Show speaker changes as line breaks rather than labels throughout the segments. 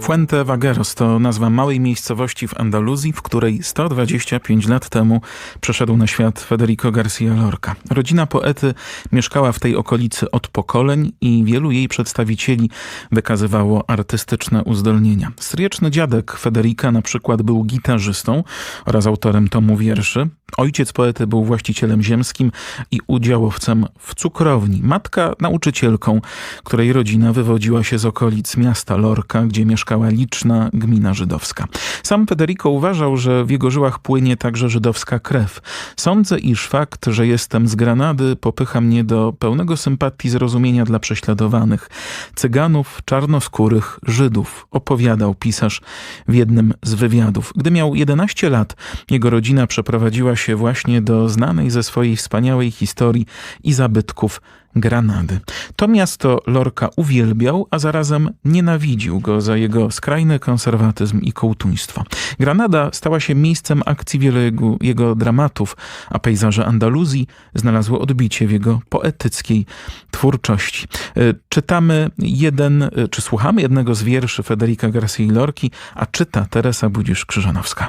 Fuente Vagueros to nazwa małej miejscowości w Andaluzji, w której 125 lat temu przeszedł na świat Federico García Lorca. Rodzina poety mieszkała w tej okolicy od pokoleń i wielu jej przedstawicieli wykazywało artystyczne uzdolnienia. Stryjeczny dziadek Federica na przykład był gitarzystą oraz autorem tomu wierszy. Ojciec poety był właścicielem ziemskim i udziałowcem w cukrowni. Matka nauczycielką, której rodzina wywodziła się z okolic miasta Lorca, gdzie mieszkała liczna gmina żydowska. Sam Federico uważał, że w jego żyłach płynie także żydowska krew. Sądzę, iż fakt, że jestem z Granady, popycha mnie do pełnego sympatii zrozumienia dla prześladowanych cyganów, czarnoskórych, Żydów, opowiadał pisarz w jednym z wywiadów. Gdy miał 11 lat, jego rodzina przeprowadziła się właśnie do znanej ze swojej wspaniałej historii i zabytków Granady. To miasto Lorca uwielbiał, a zarazem nienawidził go za jego skrajny konserwatyzm i kołtuństwo. Granada stała się miejscem akcji wielu jego, jego dramatów, a pejzaże Andaluzji znalazły odbicie w jego poetyckiej twórczości. E, Czytamy jeden, e, czy słuchamy jednego z wierszy Federica García Lorki, a czyta Teresa Budzisz-Krzyżanowska.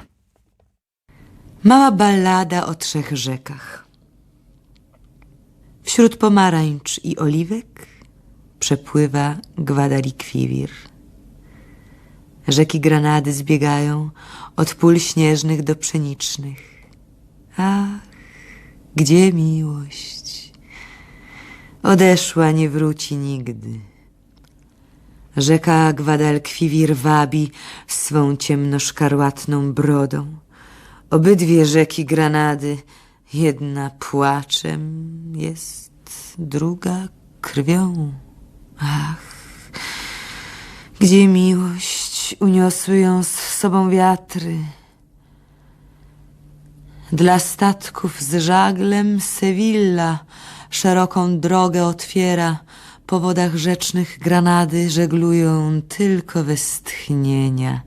Mała ballada o trzech rzekach. Wśród pomarańcz i oliwek przepływa Guadalquivir. Rzeki Granady zbiegają od pól śnieżnych do pszenicznych. Ach, gdzie miłość? Odeszła, nie wróci nigdy. Rzeka Guadalquivir wabi swą ciemnoszkarłatną brodą. Obydwie rzeki Granady, jedna płaczem jest, druga krwią. Ach, gdzie miłość uniosły ją z sobą wiatry. Dla statków z żaglem Sewilla szeroką drogę otwiera. Po wodach rzecznych Granady żeglują tylko westchnienia.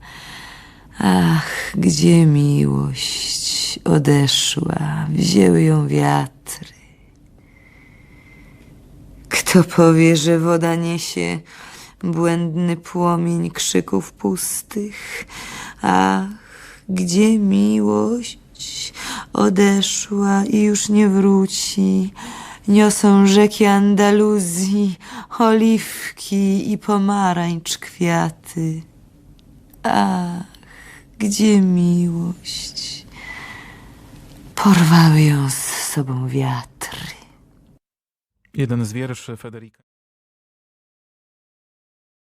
Ach, gdzie miłość odeszła, wzięły ją wiatry. Kto powie, że woda niesie błędny płomień krzyków pustych? Ach, gdzie miłość odeszła i już nie wróci? Niosą rzeki Andaluzji, oliwki i pomarańcz kwiaty. Ach, gdzie miłość? Porwały ją z sobą wiatry.
Jeden z wierszy Federica.